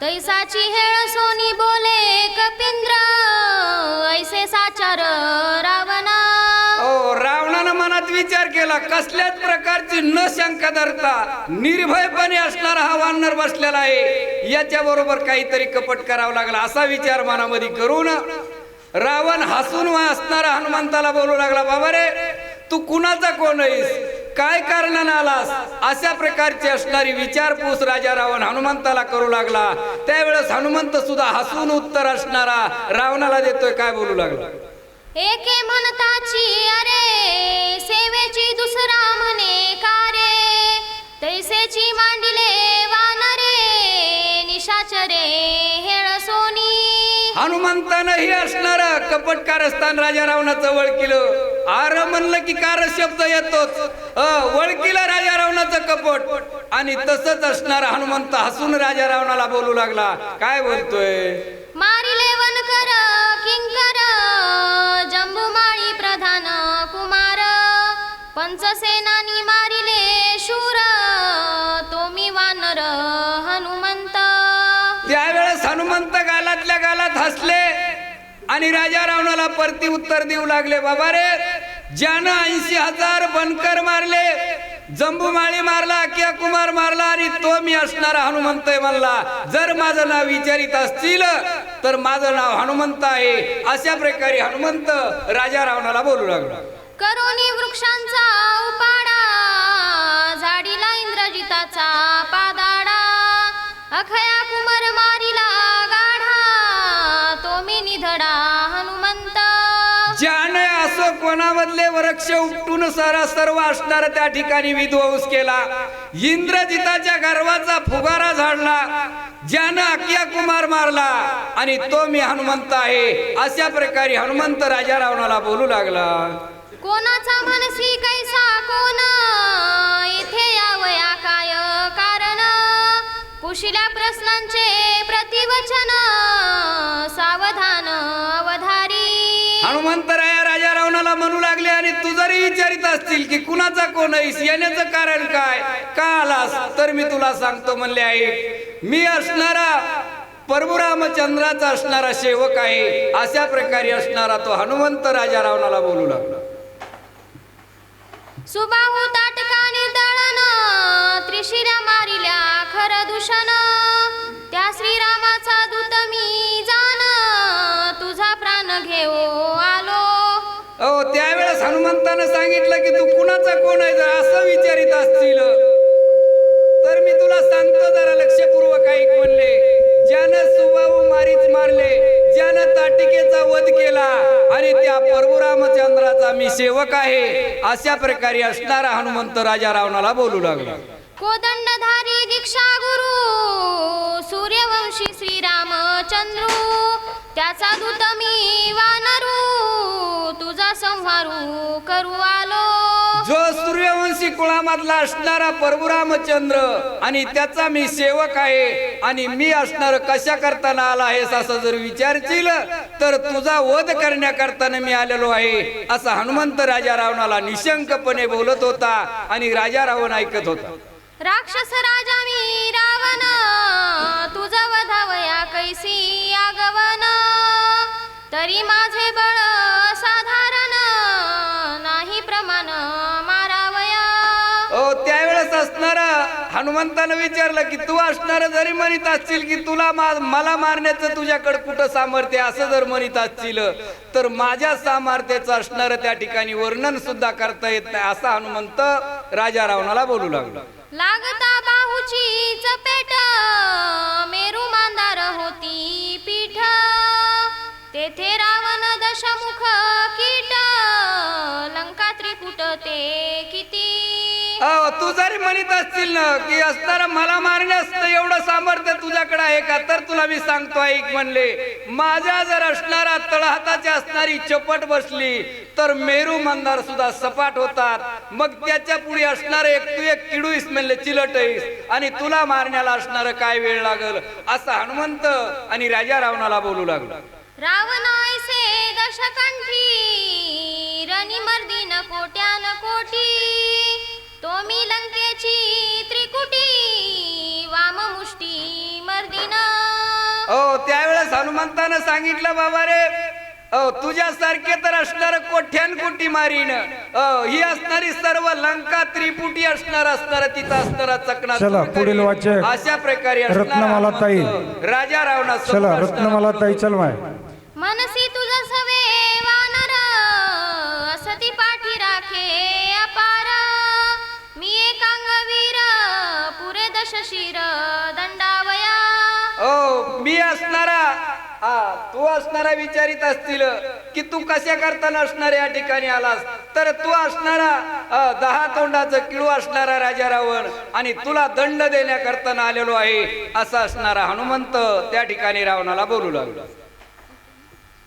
तैसाची हेळ Sony बोले कपिंद्र ऐसे साचार रावणा. ओ रावणानं मनात विचार केला कसल्याच प्रकारची न शंका धरता निर्भयपणे असणारा हा वानर बसलेला आहे. याच्या बरोबर काहीतरी कपट करावं लागला असा विचार मनामध्ये करून रावण हसून असणारा हनुमंताला बोलू लागला बाबा रे तू कुणाचा कोण आहेस? काय कारणानं आलास? अशा प्रकारची असणारी विचारपूस राजा रावण हनुमंताला करू लागला. त्यावेळेस हनुमंत सुद्धा हसून उत्तर असणारा रावणाला देतोय काय बोलू लागला? एके म्हणताची अरे सेवेची दुसरा म्हणे कारे तैसेची मांडिले वानरे निशाचरे हेळ सोनी. हनुमंतानंही असणार कपट कारस्थान राजा रावणाचं वळकिलं आर म्हणलं की कार शब्द येतोच. अ, वळकिलं राजा रावणाचं कपट. आणि तसंच असणार हनुमंत हसून राजा रावणाला बोलू लागला. काय बोलतोय? मारिले वनकर किंकर जंबुमाळी प्रधान कुमार. पंचसेनानी मारिले शूर तो मी वानर हनुमंत. त्यावेळेस हनुमंत गालातल्या गालात हसले आणि राजा रावणाला परती उत्तर देऊ लागले. बाबा रे ज्यानं ऐंशी हजार बनकर मारले जंबूमाळी मारला किया कुमार मारला आणि तो मी असणारा हनुमंत आहे म्हणला. जर माझं नाव विचारित असतील तर माझं नाव हनुमंत आहे. अशा प्रकारे हनुमंत राजा रावणाला बोलू लागला. करोनी वृक्षांचा उपाडा झाडीला इंद्रजिताचा पादाडा अखया कुमार असो वृक्ष उपटून सारा सर्व असणार त्या ठिकाणी विध्वंस केला. इंद्रजिताच्या गर्वाचा फुगारा झाडला. ज्यानं अकिया कुमार मारला आणि तो मी हनुमंत आहे. अशा प्रकारे हनुमंत राजा रावणाला बोलू लागला. कोणाचा मनसी कैसा कोण? इथे यावया काय कारण? पुशिल्या प्रश्नांचे प्रतिवचन सा तू जरी विचारित असतील की कुणाचा कोण आहेस? येण्याचं कारण काय? का आलास? तर मी तुला सांगतो म्हणले आहे मी असणारा परभुरामचंद्राचा असणारा सेवक आहे. अशा प्रकारे असणारा तो हनुमंत राजा रावणाला बोलू लागला. त्यावेळेस हनुमंतानं सांगितलं की तू कुणाचा कोण आहे जर असं विचारित असतील? तर मी तुला सांगतो जरा लक्षपूर्वक ऐक म्हणले. ज्यानं सुबाहू मारीच मारले ज्यानं ताटिकेचा वध केला आणि त्या परभुरामचंद्राचा मी सेवक आहे अशा प्रकारे असणारा हनुमंत राजा रावणाला बोलू लागला. कोदंडधारी दीक्षा गुरु सूर्यवंशी श्रीरामचंद्रू त्याचा दूत मी वानरू करू आलो जो सूर्यवंशी कुळामधला असणारा परभुरामचंद्र आणि त्याचा मी सेवक आहे आणि मी असणार कशा करताना आला आहेस असं जर विचारशील तर तुझा वध करण्याकरताना मी आलेलो आहे असा हनुमंत राजा रावणाला निशंकपणे बोलत होता आणि राजा रावण ऐकत होता. राक्षस राजा मी रावण तुझा वधावया कैसी आगवन. तरी माझे हनुमंतानं विचारलं की तू असणार जरी म्हणत असतील की तुला मला मारण्याचं तुझ्याकडे कुठं सामर्थ्य? असं जर म्हणत असतील तर माझ्या सामर्थ्याचं असणार त्या ठिकाणी वर्णन सुद्धा करता येत नाही. असा हनुमंत राजा रावणाला बोलू लागला. लागता बाहूची चपेट अहो, तू जरी म्हणत असतील ना की असणार मला मारण्यास तर एवढं सामर्थ्य तुझ्याकडे आहे का? तर तुला मी सांगतो ऐक म्हणले माझ्या जर असणारा तळहाताची असणारी चपट बसली तर मेरू मंदार सुद्धा सपाट होतात. मग त्याच्या पुढे असणार एक तू एक किडूस म्हणले चिलट आणि तुला मारण्याला असणार काय वेळ लागल? असा हनुमंत आणि राजा रावणाला बोलू लागला. रावण ऐसे दशकंठी कोट्या न कोटी हनुमंतानं सांगितलं बाबा रे अ, तुझ्यासारखे तर असणार कोठ्यान कुटी मारीन. अ, ही असणारी सर्व लंका त्रिपुटी असणार असणार तिथं असणारा चकना चला, पुढील वाचक. अशा प्रकारे रत्नमाला ताई. राजा रावणा चला रत्नमाला ताई चल माय. मनसी तुझ सवे वानर असती पाठी राखे अपार. मी एकांग वीर पुरे दश असणारा विचारित असतील की तू कशा करताना असणार या ठिकाणी आलास? तर तू असणारा दहा तोंडाचं किळू असणारा राजा रावण आणि तुला दंड देण्याकरता आलेलो आहे असा असणारा हनुमंत त्या ठिकाणी रावणाला बोलू लागला.